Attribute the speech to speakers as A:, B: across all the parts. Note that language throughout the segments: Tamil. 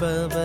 A: ஆள்பவரே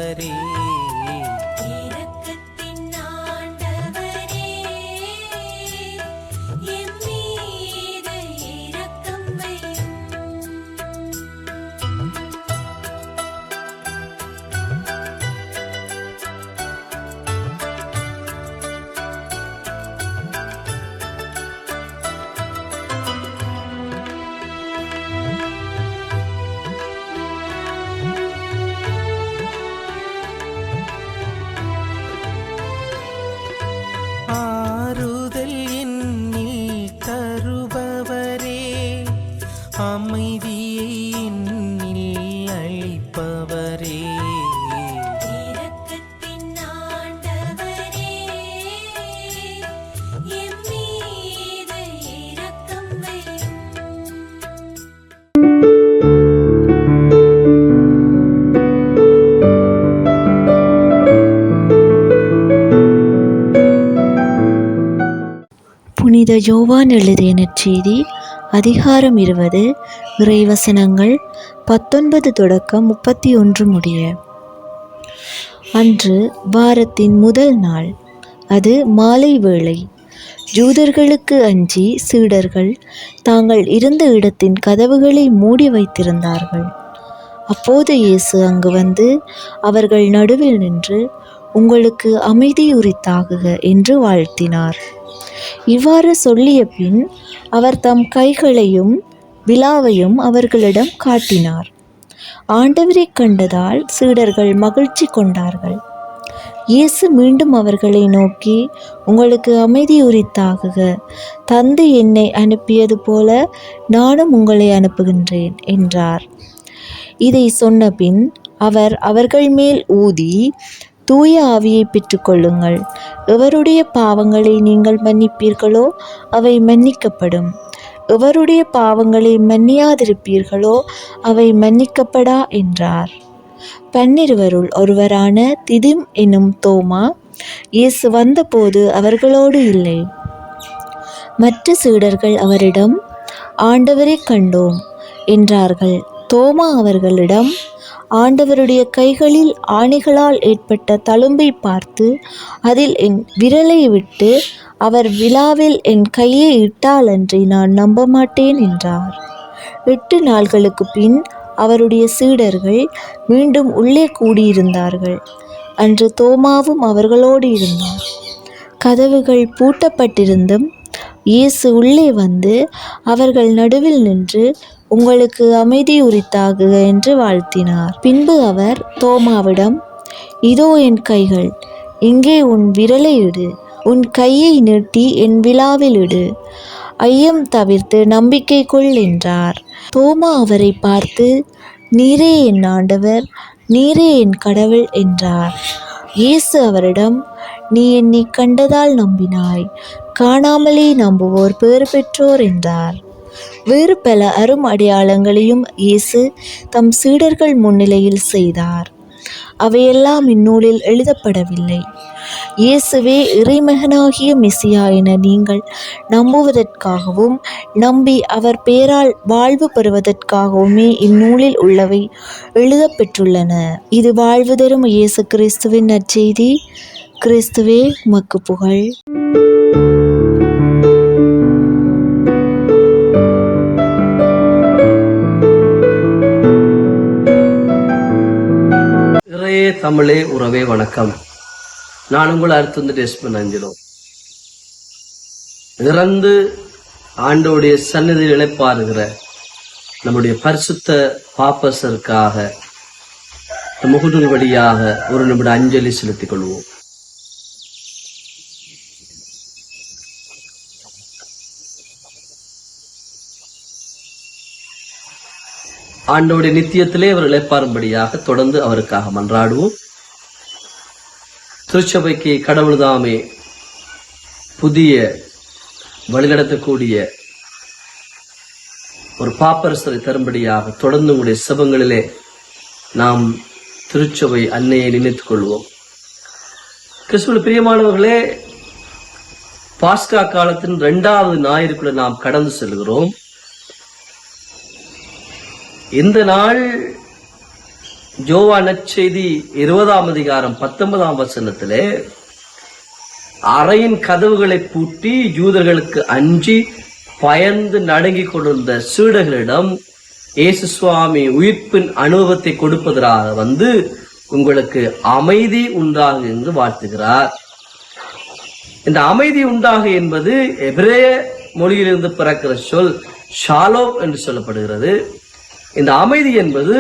B: புனித யோவான் எழுதிய நற்செய்தி அதிகாரம் இருபது இறைவசனங்கள் பத்தொன்பது தொடக்கம் முப்பத்தி ஒன்று முடிய. அன்று வாரத்தின் முதல் நாள் அது மாலை வேளை. ஜூதர்களுக்கு அஞ்சி சீடர்கள் தாங்கள் இருந்த இடத்தின் கதவுகளை மூடி வைத்திருந்தார்கள். அப்போது இயேசு அங்கு வந்து அவர்கள் நடுவில் நின்று உங்களுக்கு அமைதி உரித்தாகுக என்று வாழ்த்தினார். இவ்வாறு சொல்லிய பின் அவர் தம் கைகளையும் விழாவையும் அவர்களிடம் காட்டினார். ஆண்டவரைக் கண்டதால் சீடர்கள் மகிழ்ச்சி கொண்டார்கள். இயேசு மீண்டும் அவர்களை நோக்கி உங்களுக்கு அமைதி உரித்தாகுக தந்தை என்னை அனுப்பியது போல நானும் உங்களை அனுப்புகின்றேன் என்றார். இதை சொன்ன பின் அவர் அவர்கள் மேல் ஊதி தூய ஆவியை பெற்றுக்கொள்ளுங்கள். எவருடைய பாவங்களை நீங்கள் மன்னிப்பீர்களோ அவை மன்னிக்கப்படும். எவருடைய பாவங்களை மன்னியாதிருப்பீர்களோ அவை மன்னிக்கப்படா என்றார். பன்னிருவருள் ஒருவரான திதிம் என்னும் தோமா இயேசு வந்தபோது அவர்களோடு இல்லை. மற்ற சீடர்கள் அவரிடம் ஆண்டவரை கண்டோம் என்றார்கள். தோமா அவர்களிடம் ஆண்டவருடைய கைகளில் ஆணிகளால் ஏற்பட்ட தழும்பை பார்த்து அதில் என் விரலை விட்டு அவர் விழாவில் என் கையை இட்டாலன்றி நான் நம்ப மாட்டேன் என்றார். எட்டு நாள்களுக்கு பின் அவருடைய சீடர்கள் மீண்டும் உள்ளே கூடியிருந்தார்கள். அன்று தோமாவும் அவர்களோடு இருந்தார். கதவுகள் பூட்டப்பட்டிருந்தும் இயேசு உள்ளே வந்து அவர்கள் நடுவில் நின்று உங்களுக்கு அமைதி உரித்தாகுக என்று வாழ்த்தினார். பின்பு அவர் தோமாவிடம் இதோ என் கைகள் இங்கே உன் விரலை இடு உன் கையை நீட்டி என் விழாவில் இடு. ஐயம் தவிர்த்து நம்பிக்கை கொள் என்றார். தோமா அவரை பார்த்து நீரே என் ஆண்டவர் நீரே என் கடவுள் என்றார். இயேசு அவரிடம் நீ என்னை கண்டதால் நம்பினாய் காணாமலே நம்புவோர் பேறு பெற்றோர் என்றார். வேறு பல அரும் அடையாளங்களையும் இயேசு தம் சீடர்கள் முன்னிலையில் செய்தார். அவையெல்லாம் இந்நூலில் எழுதப்படவில்லை. இயேசுவே இறைமகனாகிய மெசியா என நீங்கள் நம்புவதற்காகவும் நம்பி அவர் பெயரால் வாழ்வு பெறுவதற்காகவுமே இந்நூலில் உள்ளவை எழுதப்பெற்றுள்ளன. இது வாழ்வு தரும் இயேசு கிறிஸ்துவின் நற்செய்தி. கிறிஸ்துவே உமக்கு புகழ்.
C: இறையே தமிழே உறவே வணக்கம். நான் உங்களை அடுத்து வந்து டெஸ்ட் பண்ண அஞ்சலோ இறந்து ஆண்டோடைய சன்னதியில் இழைப்பாருகிற நம்முடைய பரிசுத்த பாப்பசருக்காக முகநூல் வழியாக ஒரு நிமிட அஞ்சலி செலுத்திக் கொள்வோம். ஆண்டோடைய நித்தியத்திலே அவர் இழைப்பாரும்படியாக தொடர்ந்து அவருக்காக மன்றாடுவோம். திருச்சபைக்கு கடவுள்தாமே புதிய வழிநடத்தக்கூடிய ஒரு பாப்பரசரை தரும்படியாக தொடர்ந்து உங்களுடைய செபங்களிலே நாம் திருச்சபை அன்னையை நினைத்துக் கொள்வோம். கிறிஸ்துவ பிரியமானவர்களே பாஸ்கா காலத்தின் இரண்டாவது ஞாயிறுக்குள்ள நாம் கடந்து செல்கிறோம். இந்த நாள் ஜோவா நற்செய்தி இருபதாம் அதிகாரம் பத்தொன்பதாம் வசனத்திலே அறையின் கதவுகளை பூட்டி யூதர்களுக்கு அஞ்சி பயந்து நடுங்கிக் கொண்டிருந்த சீடர்களிடம் இயேசு சுவாமி உயிர்ப்பின் அனுபவத்தை கொடுப்பதற்காக வந்து உங்களுக்கு அமைதி உண்டாக என்று வாழ்த்துகிறார். இந்த அமைதி உண்டாக என்பது எபிரேய மொழியிலிருந்து பிறக்கிற சொல் ஷாலோ என்று சொல்லப்படுகிறது. இந்த அமைதி என்பது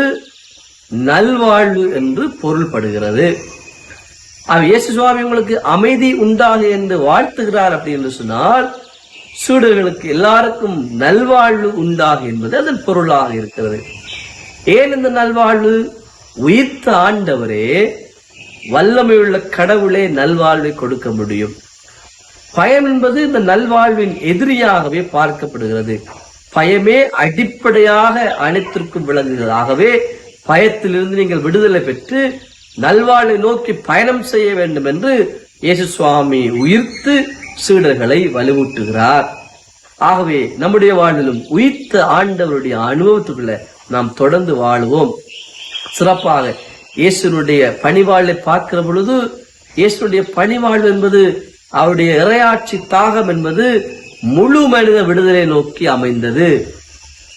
C: நல்வாழ்வு என்று பொருள்படுகிறது. அவர் இயேசு சுவாமி உங்களுக்கு அமைதி உண்டாக என்று வாழ்த்துகிறார் அப்படி என்று சொன்னால் சூடர்களுக்கு எல்லாருக்கும் நல்வாழ்வு உண்டாக என்பது அதன் பொருளாக இருக்கிறது. ஏன் இந்த நல்வாழ்வு? உயிர்த்த ஆண்டவரே வல்லமையுள்ள கடவுளே நல்வாழ்வை கொடுக்க முடியும். பயம் என்பது இந்த நல்வாழ்வின் எதிரியாகவே பார்க்கப்படுகிறது. பயமே அடிப்படையாக அனைத்திற்கும் விளங்குகிறது. ஆகவே பயத்திலிருந்து நீங்கள் விடுதலை பெற்று நல்வாழ்வை நோக்கி பயணம் செய்ய வேண்டும் என்று இயேசு சுவாமி உயிர்த்து சீடர்களை வலுவூட்டுகிறார் ஆகவே நம்முடைய வாழ்விலும் உயிர்த்த ஆண்டவருடைய அனுபவத்துக்குள்ள நாம் தொடர்ந்து வாழுவோம். சிறப்பாக இயேசுனுடைய பணிவாழ்வை பார்க்கிற பொழுது இயேசுனுடைய பணிவாழ்வு என்பது அவருடைய இறையாட்சி தாகம் என்பது முழு மனித விடுதலை நோக்கி அமைந்தது.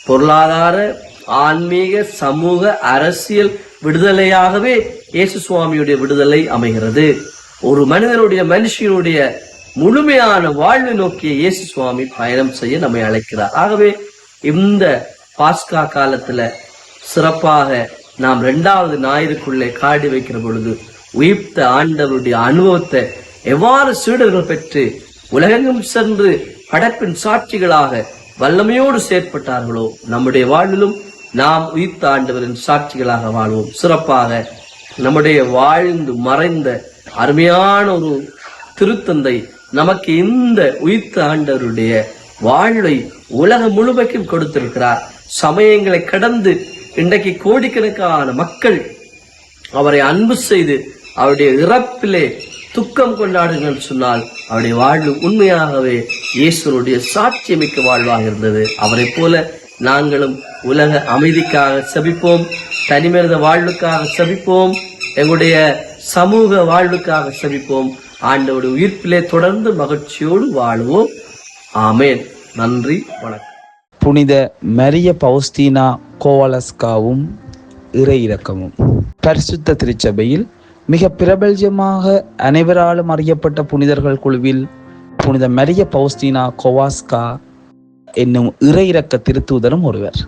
C: பொருளாதார ஆன்மீக சமூக அரசியல் விடுதலையாகவே இயேசு சுவாமியுடைய விடுதலை அமைகிறது. ஒரு மனிதனுடைய மனுஷனுடைய முழுமையான வாழ்வை நோக்கிய இயேசு சுவாமி பயணம் செய்ய நம்மை அழைக்கிறார். ஆகவே இந்த பாஸ்கா காலத்துல சிறப்பாக நாம் இரண்டாவது ஞாயிறுக்குள்ளே காடி வைக்கிற பொழுது உயிர்த்த ஆண்டவருடைய அனுபவத்தை எவ்வாறு சீடர்கள் பெற்று உலகெங்கும் சென்று படைப்பின் சாட்சிகளாக வல்லமையோடு செயற்பட்டார்களோ நம்முடைய வாழ்விலும் நாம் உயிர்த்த ஆண்டவரின் சாட்சிகளாக வாழ்வோம். சிறப்பாக நம்முடைய வாழ்ந்து மறைந்த அருமையான ஒரு திருத்தந்தை நமக்கு இந்த உயிர்த்த ஆண்டவருடைய வாழ்வை உலகம் முழுமைக்கும் கொடுத்திருக்கிறார். சமயங்களை கடந்து இன்றைக்கு கோடிக்கணக்கான மக்கள் அவரை அன்பு செய்து அவருடைய இறப்பிலே துக்கம் கொண்டாடுங்கள் சொன்னால் அவருடைய வாழ்வு உண்மையாகவே இயேசுனுடைய சாட்சியமிக்க வாழ்வாக இருந்தது. அவரைப் போல நாங்களும் உலக அமைதிக்காக செபிப்போம் தனிமனித வாழ்வுக்காக செபிப்போம் எங்களுடைய சமூக வாழ்வுக்காக செபிப்போம். ஆண்டவருடைய உயிர்ப்பிலே தொடர்ந்து மகிழ்ச்சியோடு வாழ்வோம். ஆமேன். நன்றி வணக்கம்.
D: புனித மரிய பௌஸ்தீனா கோவலஸ்காவும் இறை இறக்கமும் பரிசுத்த திருச்சபையில் மிக பிரபல்யமாக அனைவராலும் அறியப்பட்ட புனிதர்கள் குழுவில் புனித மரிய பௌஸ்தீனா கோவாஸ்கா என்னும் இறையிறக்க இரக்க திருத்தூதரும் ஒருவர்.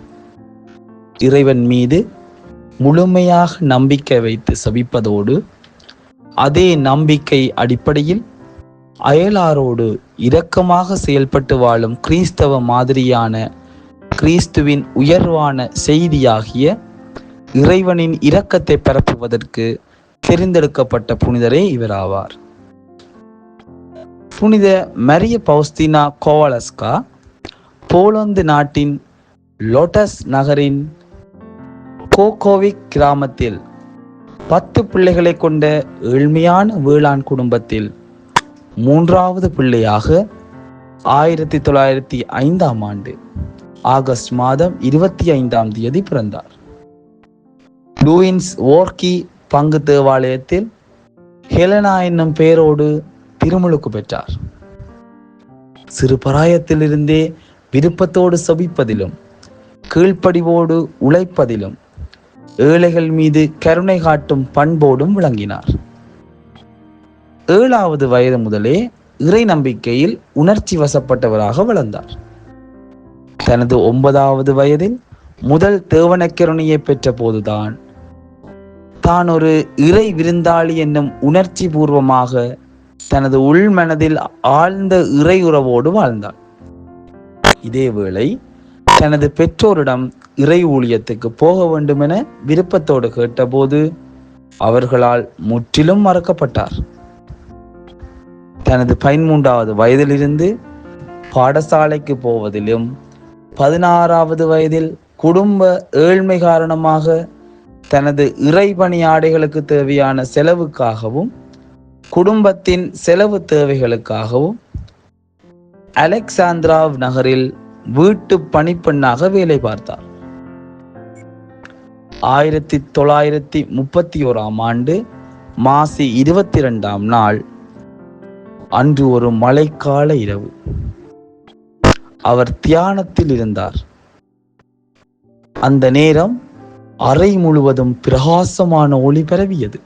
D: இறைவன் மீது முழுமையாக நம்பிக்கை வைத்து சபிப்பதோடு அதே நம்பிக்கை அடிப்படையில் அயலாரோடு இரக்கமாக செயல்பட்டு வாழும் கிறிஸ்தவ மாதிரியான கிறிஸ்துவின் உயர்வான செய்தியாகிய இறைவனின் இரக்கத்தை பரப்புவதற்கு தெரிந்தெடுக்கப்பட்ட புனிதரே இவராவார். புனித மரிய பௌஸ்தீனா கோவலஸ்கா போலந்து நாட்டின் லோட்டஸ் நகரின் கோகோவிக் கிராமத்தில் பத்து பிள்ளைகளை கொண்ட ஏழ்மையான வேளாண் குடும்பத்தில் மூன்றாவது பிள்ளையாக ஆயிரத்தி தொள்ளாயிரத்தி ஐந்தாம் ஆண்டு ஆகஸ்ட் மாதம் இருபத்தி ஐந்தாம் தேதி பிறந்தார். லூயின்ஸ் ஓர்கி பங்கு தேவாலயத்தில் ஹெலனா என்னும் பெயரோடு திருமுழுக்கு பெற்றார். சிறுபராயத்திலிருந்தே விருப்பத்தோடு சபிப்பதிலும் கீழ்ப்படிவோடு உழைப்பதிலும் ஏழைகள் மீது கருணை காட்டும் பண்போடும் விளங்கினார். ஏழாவது வயது முதலே இறை நம்பிக்கையில் உணர்ச்சி வசப்பட்டவராக வளர்ந்தார். தனது ஒன்பதாவது வயதில் முதல் தேவனக்கருணையை பெற்ற போதுதான் தான் ஒரு இறை விருந்தாளி என்னும் உணர்ச்சி பூர்வமாக தனது உள்மனதில் ஆழ்ந்த இறை உறவோடு வாழ்ந்தாள். இதேவேளை தனது பெற்றோரிடம் இறை ஊழியத்துக்கு போக வேண்டுமென விருப்பத்தோடு கேட்டபோது அவர்களால் முற்றிலும் மறக்கப்பட்டார். தனது பதிமூன்றாவது வயதிலிருந்து பாடசாலைக்கு போவதிலும் பதினாறாவது வயதில் குடும்ப ஏழ்மை காரணமாக தனது இறைபணி ஆடைகளுக்கு தேவையான செலவுக்காகவும் குடும்பத்தின் செலவு தேவைகளுக்காகவும் அலெக்சாந்திராவ் நகரில் வீட்டு பணிப்பெண்ணாக வேலை பார்த்தார். ஆயிரத்தி தொள்ளாயிரத்தி முப்பத்தி ஓராம் ஆண்டு மாசி இருபத்தி ரெண்டாம் நாள் அன்று ஒரு மழைக்கால இரவு. அவர் தியானத்தில் இருந்தார். அந்த நேரம் அறை முழுவதும் பிரகாசமான ஒளி பரவியது.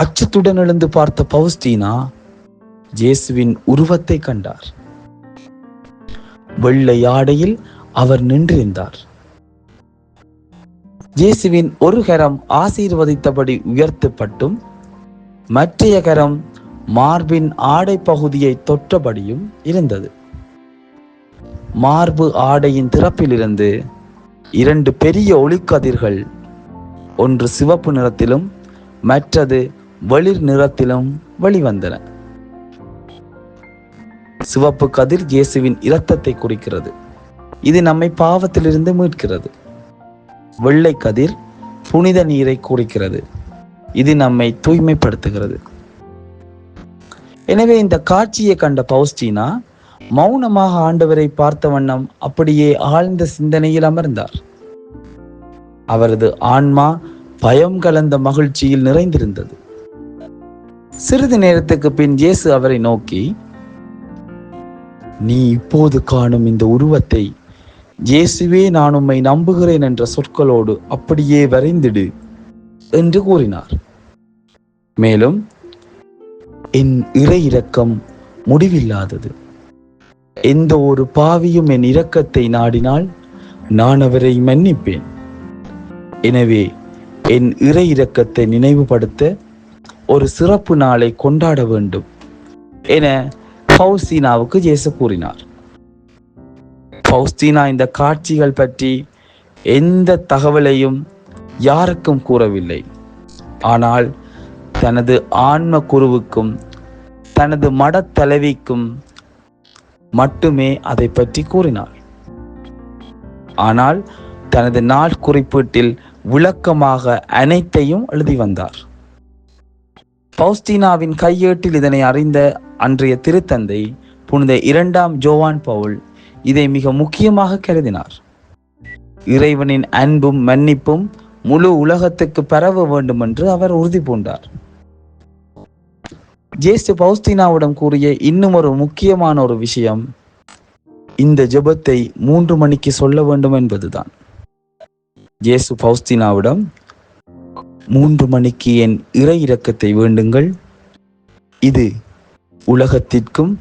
D: அச்சத்துடன் எழுந்து பார்த்த பவுஸ்டீனா ஜேசுவின் உருவத்தை கண்டார். வெள்ளை ஆடையில் அவர் நின்றிருந்தார். ஜேசுவின் ஒரு கரம் ஆசீர்வதித்தபடி உயர்த்தப்பட்டும் மற்றைய கரம் மார்பின் ஆடை பகுதியை தொட்டபடியும் இருந்தது. மார்பு ஆடையின் திறப்பிலிருந்து இரண்டு பெரிய ஒளிக்கதிர்கள் ஒன்று சிவப்பு நிறத்திலும் மற்றது வெளிர் நிறத்திலும் வெளிவந்தன. சிவப்பு கதிர் இயேசுவின் இரத்தத்தை குறிக்கிறது. இது நம்மை பாவத்திலிருந்து மீட்கிறது. வெள்ளை கதிர் புனித நீரை குறிக்கிறது. இது நம்மை தூய்மைப்படுத்துகிறது. எனவே இந்த காட்சியை கண்ட பௌஸ்டீனா மௌனமாக ஆண்டவரை பார்த்த வண்ணம் அப்படியே ஆழ்ந்த சிந்தனையில் அமர்ந்தார். அவரது ஆன்மா பயம் கலந்த மகிழ்ச்சியில் நிறைந்திருந்தது. சிறிது நேரத்துக்கு பின் இயேசு அவரை நோக்கி நீ இப்போது காணும் இந்த உருவத்தை இயேசுவே நான் உம்மை நம்புகிறேன் என்ற சொற்களோடு அப்படியே வரைந்திடு என்று கூறினார். மேலும் என் இறை இரக்கம் முடிவில்லாதது. எந்த ஒரு பாவியும் என் இரக்கத்தை நாடினால் நான் அவரை மன்னிப்பேன். எனவே என் இறை இரக்கத்தை நினைவுபடுத்த ஒரு சிறப்பு நாளை கொண்டாட வேண்டும் என பௌசீனாவுக்கு இயேசு கூறினார். பௌஸ்தீனா இந்த காட்சிகள் பற்றி எந்த தகவலையும் யாருக்கும் கூறவில்லை. ஆனால் தனது ஆன்ம குருவுக்கும் தனது மடத் தலைவிக்கும் மட்டுமே அதை பற்றி கூறினார் ஆனால் தனது நாள் குறிப்பீட்டில் விளக்கமாக அனைத்தையும் எழுதி வந்தார். பௌஸ்தீனாவின் கையேட்டில் இதனை அறிந்த அன்றைய திருத்தந்தை புனித இரண்டாம் ஜோவான் பவுல் இதை மிக முக்கியமாக கருதினார். இறைவனின் அன்பும் மன்னிப்பும் முழு உலகத்துக்கு பரவ வேண்டும் என்று அவர் உறுதி பூண்டார். ஜேசு பௌஸ்தீனாவிடம் கூறிய இன்னும் ஒரு முக்கியமான ஒரு விஷயம் இந்த ஜெபத்தை மூன்று மணிக்கு சொல்ல வேண்டும் என்பதுதான். ஜேசு பௌஸ்தீனாவிடம் மூன்று மணிக்கு என் இறை இரக்கத்தை வேண்டுங்கள். இது உலகத்திற்கும்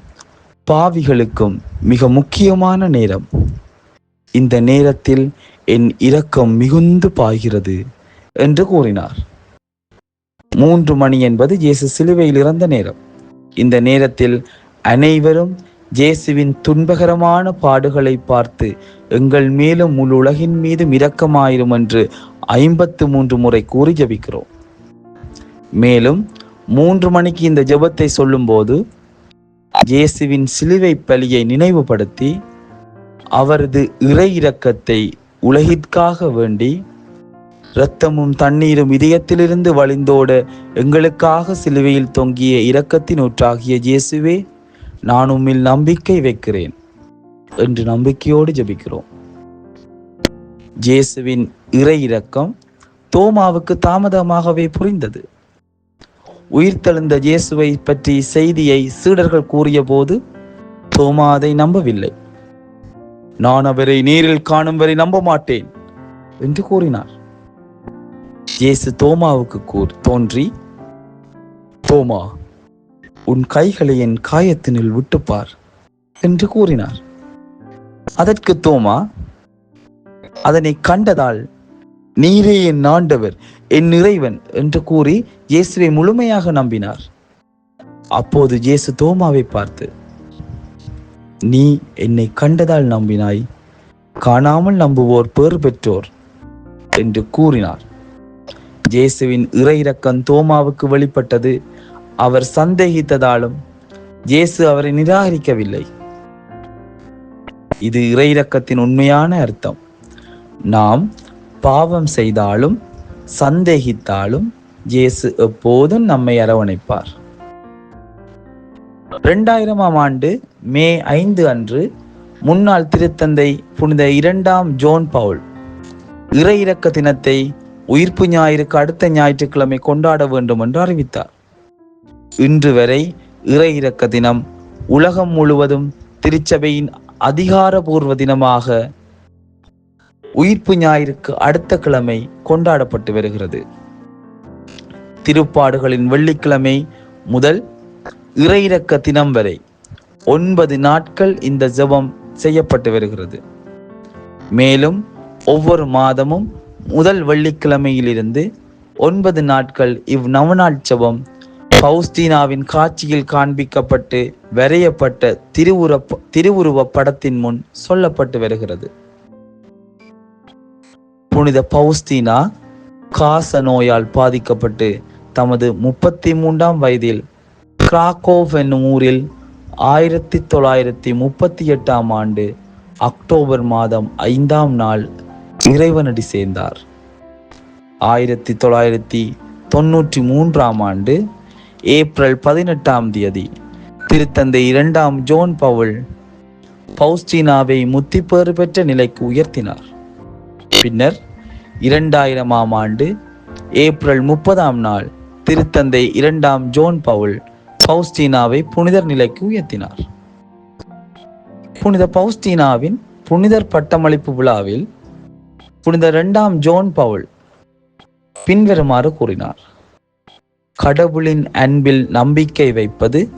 D: பாவிகளுக்கும் மிக முக்கியமான நேரம். இந்த நேரத்தில் என் இரக்கம் மிகுந்து பாய்கிறது என்று கூறினார். மூன்று மணி என்பது இயேசு சிலுவையில் இறந்த நேரம். இந்த நேரத்தில் அனைவரும் இயேசுவின் துன்பகரமான பாடுகளை பார்த்து எங்கள் மேலும் முழு உலகின் மீதும் இரக்கமாயிரும் என்று ஐம்பத்து மூன்று முறை கூறி ஜபிக்கிறோம். மேலும் மூன்று மணிக்கு இந்த ஜெபத்தை சொல்லும்போது இயேசுவின் சிலுவை பலியை நினைவுபடுத்தி அவரது இறை இரக்கத்தை உலகிற்காக வேண்டி இரத்தமும் தண்ணீரும் இதயத்திலிருந்து வழிந்தோட எங்களுக்காக சிலுவையில் தொங்கிய இரக்கத்தின் ஊற்றாகிய இயேசுவே நான் உம்மில் நம்பிக்கை வைக்கிறேன் என்று நம்பிக்கையோடு ஜெபிக்கிறோம். ஜேசுவின் இறை இரக்கம் தோமாவுக்கு தாமதமாகவே புரிந்தது. உயிர்த்தெழுந்த இயேசுவை பற்றி செய்தியை சீடர்கள் கூறிய போது தோமா அதை நம்பவில்லை. நான் அவரை நேரில் காணும் வரை நம்ப மாட்டேன் என்று கூறினார். இயேசு தோமாவுக்கு கூர் தோன்றி தோமா உன் கைகளை என் காயத்தினில் விட்டுப்பார் என்று கூறினார். அதற்கு தோமா அதனை கண்டதால் நீரே என் ஆண்டவர் என் இறைவன் என்று கூறி இயேசுவை முழுமையாக நம்பினார். அப்போது இயேசு தோமாவை பார்த்து நீ என்னை கண்டதால் நம்பினாய் காணாமல் நம்புவோர் பெறு பெற்றோர் என்று கூறினார். இயேசுவின் இறை இரக்கம் தோமாவுக்கு வெளிப்பட்டது. அவர் சந்தேகித்ததாலும் இயேசு அவரை நிராகரிக்கவில்லை. இது இறையிறக்கத்தின் உண்மையான அர்த்தம். நாம் பாவம் செய்தாலும் சந்தேகித்தாலும் இயேசு எப்போதும் நம்மை அரவணைப்பார். இரண்டாயிரமாம் ஆண்டு மே ஐந்து அன்று முன்னாள் திருத்தந்தை புனித இரண்டாம் ஜோன் பவுல் இறை இறக்க தினத்தை உயிர்ப்பு ஞாயிறுக்கு அடுத்த ஞாயிற்றுக்கிழமை கொண்டாட வேண்டும் என்று அறிவித்தார். இன்று வரை இறை இறக்க தினம் உலகம் முழுவதும் திருச்சபையின் அதிகாரபூர்வ தினமாக உயிர்ப்பு ஞாயிற்கு அடுத்த கிழமை கொண்டாடப்பட்டு வருகிறது. திருப்பாடுகளின் வெள்ளிக்கிழமை முதல் இறையிறக்க தினம் வரை ஒன்பது நாட்கள் இந்த ஜெபம் செய்யப்பட்டு வருகிறது. மேலும் ஒவ்வொரு மாதமும் முதல் வெள்ளிக்கிழமையிலிருந்து ஒன்பது நாட்கள் இவ் நவநாள் பௌஸ்தீனாவின் காட்சியில் காண்பிக்கப்பட்டு வரையப்பட்ட திருவுர திருவுருவ படத்தின் முன் சொல்லப்பட்டு வருகிறது. புனித பௌஸ்தீனா காச நோயால் பாதிக்கப்பட்டு தமது முப்பத்தி மூன்றாம் வயதில் கிராகோவ் என்னும் ஊரில் ஆயிரத்தி தொள்ளாயிரத்தி முப்பத்தி எட்டாம் ஆண்டு அக்டோபர் மாதம் ஐந்தாம் நாள் இறைவனடி சேர்ந்தார். ஆயிரத்தி தொள்ளாயிரத்தி தொன்னூற்றி மூன்றாம் ஆண்டு ஏப்ரல் பதினெட்டாம் தேதி திருத்தந்தை இரண்டாம் ஜோன் பவுல் பௌஸ்டினாவை முத்திப்பேறு பெற்ற நிலைக்கு உயர்த்தினார். பின்னர் இரண்டாயிரமாம் ஆண்டு ஏப்ரல் முப்பதாம் நாள் திருத்தந்தை இரண்டாம் ஜோன் பவுல் பௌஸ்டினாவை புனிதர் நிலைக்கு உயர்த்தினார். புனித பௌஸ்டீனாவின் புனிதர் பட்டமளிப்பு விழாவில் புனித இரண்டாம் ஜோன் பவுல். பின்வருமாறு கூறினார். கடவுளின் அன்பில் நம்பிக்கை வைப்பது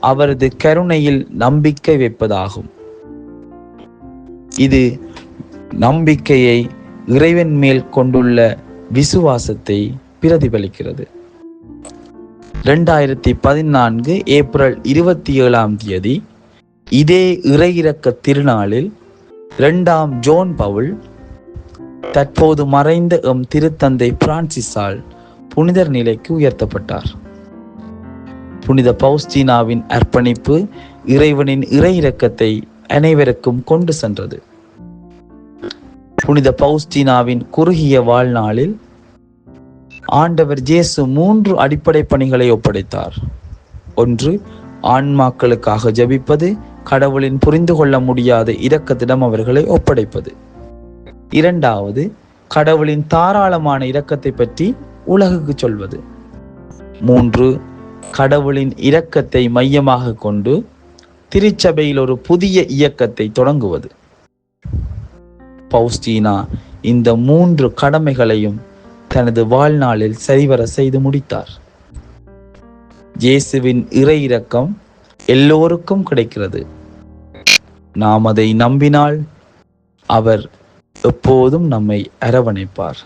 D: அவரது கருணையில் நம்பிக்கை வைப்பதாகும். இது நம்பிக்கையை இறைவன் மேல் கொண்டுள்ள விசுவாசத்தை பிரதிபலிக்கிறது. ரெண்டாயிரத்தி பதினான்கு ஏப்ரல் இருபத்தி ஏழாம் தேதி இதே இறையிறக்க திருநாளில் இரண்டாம் ஜோன் பவுல் தற்போது மறைந்த எம் திருத்தந்தை பிரான்சிஸால் புனிதர் நிலைக்கு உயர்த்தப்பட்டார். புனித பௌஸ்தீனாவின் அர்ப்பணிப்பு இறைவனின் இறை இரக்கத்தை அனைவருக்கும் கொண்டு சென்றது. புனித பௌஸ்தீனாவின் குறுகிய வாழ்நாளில் ஆண்டவர் ஜேசு மூன்று அடிப்படை பணிகளை ஒப்படைத்தார். ஒன்று ஆன்மாக்களுக்காக ஜெபிப்பது கடவுளின் புரிந்து கொள்ள முடியாத இரக்கத்திடம் அவர்களை ஒப்படைப்பது. இரண்டாவது கடவுளின் தாராளமான இரக்கத்தை பற்றி உலகுக்கு சொல்வது. மூன்று கடவுளின் இரக்கத்தை மையமாக கொண்டு திருச்சபையில் ஒரு புதிய இயக்கத்தை தொடங்குவது. பௌஸ்டீனா இந்த மூன்று கடமைகளையும் தனது வாழ்நாளில் சரிவர செய்து முடித்தார். இயேசுவின் இறை இரக்கம் எல்லோருக்கும் கிடைக்கிறது. நாம் அதை நம்பினால் அவர் எப்போதும் நம்மை அரவணைப்பார்.